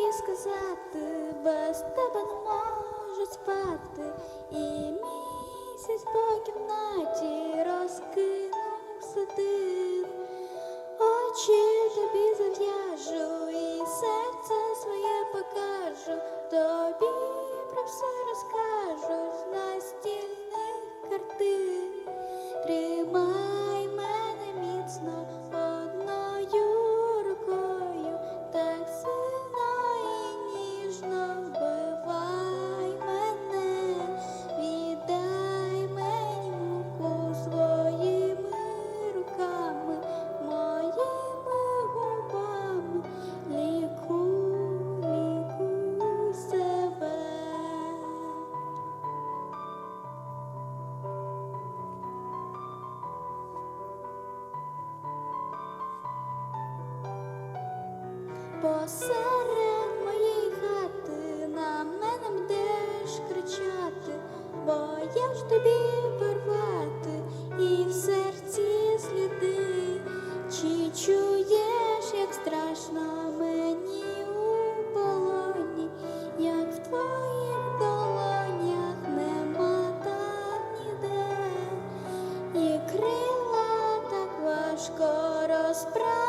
сказати, без тебе не можу спати, і місяць по кімнаті розкинувся див. Очі тобі зав'яжу і серце своє покажу, тобі про все розкажу з настільних картин. Тримай Посеред моєї хати на мене будеш кричати, бо я ж тобі порвати і в серці сліди, чи чуєш, як страшно мені у полоні, як в твоїх долонях нема так ніде, і крила так важко розправити.